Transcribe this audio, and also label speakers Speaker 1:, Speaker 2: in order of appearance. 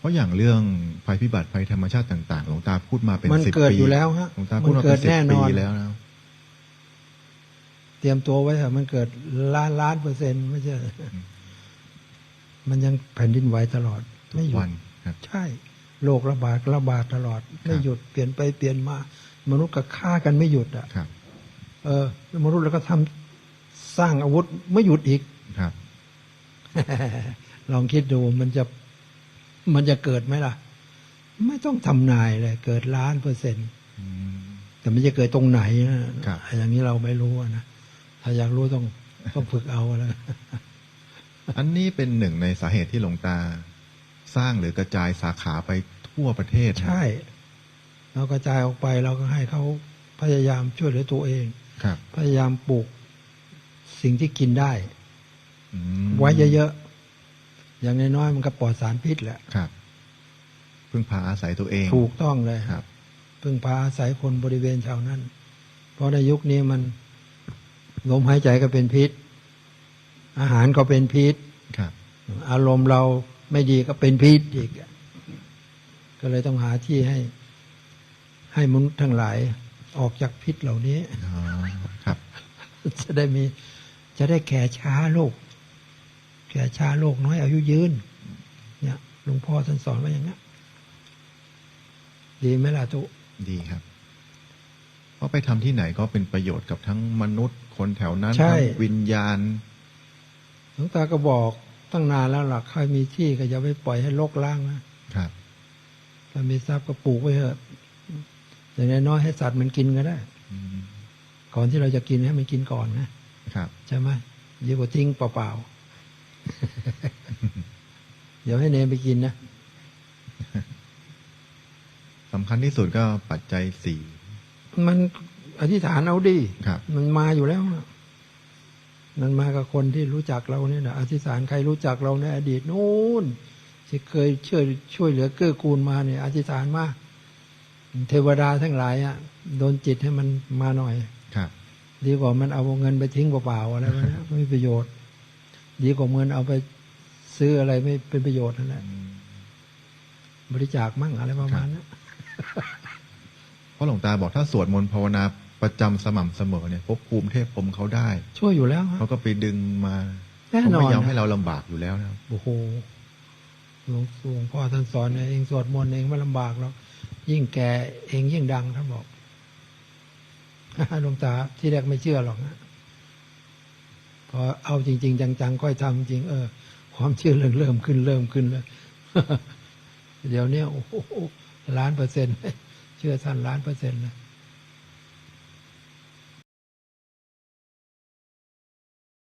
Speaker 1: เพราะอย่างเรื่องภัยพิบัติภัยธรรมชาติต่างๆหลวงตาพูดมาเป็น
Speaker 2: มัน
Speaker 1: สิบ
Speaker 2: เกิด
Speaker 1: ปี
Speaker 2: อยู่แล้วฮะ
Speaker 1: หลวงตา
Speaker 2: มั
Speaker 1: พูดมา
Speaker 2: เกิ
Speaker 1: เป็
Speaker 2: ด
Speaker 1: นสิบ
Speaker 2: แน่น
Speaker 1: ปี
Speaker 2: อน
Speaker 1: แล้วนะ
Speaker 2: เตรียมตัวไว้เถอะมันเกิดล้านล้านเปอร์เซ็นต์ไม่ใช่มันยังแผ่นดินไหวตลอด ไม่หยุ
Speaker 1: วั
Speaker 2: ด
Speaker 1: นครับ
Speaker 2: ใช่โรคระบาดระบาดตลอด ไม่หยุดเปลี่ยนไปเปลี่ยนมา มนุษย์ก็ฆ่ากันไม่หยุดอะ
Speaker 1: ครับ
Speaker 2: เออแล้วมนุษย์แล้วก็ทำสร้างอาวุธไม่หยุดอีก
Speaker 1: ครับ
Speaker 2: ลองคิดดูมันจะ มันจะเกิดไหมล่ะ ไม่ต้องทำนายเลย เกิดล้านเปอร์เซ็นต์
Speaker 1: อืม
Speaker 2: แต่มันจะเกิดตรงไหนนะครับอย่างนี้เราไม่รู้อะนะถ้าอยากรู้ต้องต้องฝึกเอาแล้ว
Speaker 1: อันนี้เป็นหนึ่งในสาเหตุที่หลวงตา สร้างหรือกระจายสาขาไปทั่วประเทศนะ
Speaker 2: ใช่ เรากระจายออกไปเราก็ให้เขาพยายามช่วยเหลือตัวเอง
Speaker 1: ครับ
Speaker 2: พยายามปลูกสิ่งที่กินได้
Speaker 1: อืม
Speaker 2: ไว้เยอะๆ อย่างน้อยๆมันก็ปลอดสารพิษแหละ
Speaker 1: ครับพึ่งพาอาศัยตัวเอง
Speaker 2: ถูกต้องเลย
Speaker 1: ครับ
Speaker 2: พึ่งพาอาศัยคนบริเวณชาวนั้น เพราะในยุคนี้มันลมหายใจก็เป็นพิษ อาหารก็เป็นพิษ
Speaker 1: ครับ
Speaker 2: อารมณ์เราไม่ดีก็เป็นพิษอีก ก็เลยต้องหาที่ให้ ให้มนุษย์ทั้งหลายออกจากพิษเหล่านี้
Speaker 1: อ๋อครับ
Speaker 2: จะได้มีจะได้แก่ช้าโลก แก่ช้าโลกน้อยอายุยืน เนี่ยหลวงพ่อท่านสอนไว้อย่างนี้นดีไหมล่ะทุ
Speaker 1: ดีครับเพราะไปทำที่ไหนก็เป็นประโยชน์กับทั้งมนุษย์คนแถวนั้น
Speaker 2: ใช่
Speaker 1: ทั้งวิญญาณ
Speaker 2: หลวงตาก็บอกตั้งนานแล้วหลักใครมีที่ก็อย่าไปปล่อยให้โลกล่างนะครับถ้ามีทรัพย์ก็ปลูกไว้เถอะอย่างน้อยๆให้สัตว์มันกินก็ได้
Speaker 1: อืม
Speaker 2: ก่อนที่เราจะกินให้มันกินก่อนนะครับ ใช่ไหมดีกว่าทิ้งเปล่าๆ เดี๋ยวให้เนรไปกินนะ
Speaker 1: สำคัญที่สุดก็ปัจจัยสี่
Speaker 2: มันอธิษฐานเอาดิ
Speaker 1: ครับ
Speaker 2: มันมาอยู่แล้วนะมันมากับคนที่รู้จักเราเนี่ยนะอธิษฐานใครรู้จักเราในอดีตนู้นที่เคยช่วยช่วยเหลือเกื้อกูลมาเนี่ยอธิษฐานมาเทวดาทั้งหลายอะโดนจิตให้มันมาหน่อย
Speaker 1: ครับ
Speaker 2: ดีกว่ามันเอาเงินไปทิ้งเปล่าๆอะไรแบบนี้ไม่มีประโยชน์ ดีกว่าเงินเอาไปซื้ออะไรไม่เป็นประโยชน์นั่นแหละ
Speaker 1: อืม
Speaker 2: บริจาคมั่งอะไรประมาณนั้น
Speaker 1: เพราะหลวงตาบอกถ้าสวดมนต์ภาวนาประจำสม่ำเสมอเนี่ยภพภูมิเทพพรหมเขาได้
Speaker 2: ช่วยอยู่แล้วฮะ
Speaker 1: เขาก็ไปดึงมา
Speaker 2: แน่
Speaker 1: เขา
Speaker 2: นอ
Speaker 1: ไม่
Speaker 2: น
Speaker 1: ยอม
Speaker 2: นะ
Speaker 1: ให้เราลำบากอยู่แล้วนะครับ
Speaker 2: โอ้โหหลวงหลวงพ่อท่านสอนเนี่ยเองสวดมนต์เองไม่ลำบากหรอกยิ่งแก่เองยิ่งดังท่านบอกหลวงตาที่แรกไม่เชื่อหรอกนะ พอเอาจริง ๆ จังๆค่อยทำจริง เออ ความเชื่อเริ่มเริ่มขึ้นเริ่มขึ้นแล้วเดี๋ยวนี้โอ้โหล้านเปอร์เซ็นต์เชื่อท่านล้านเปอร์เซ็นต์นะ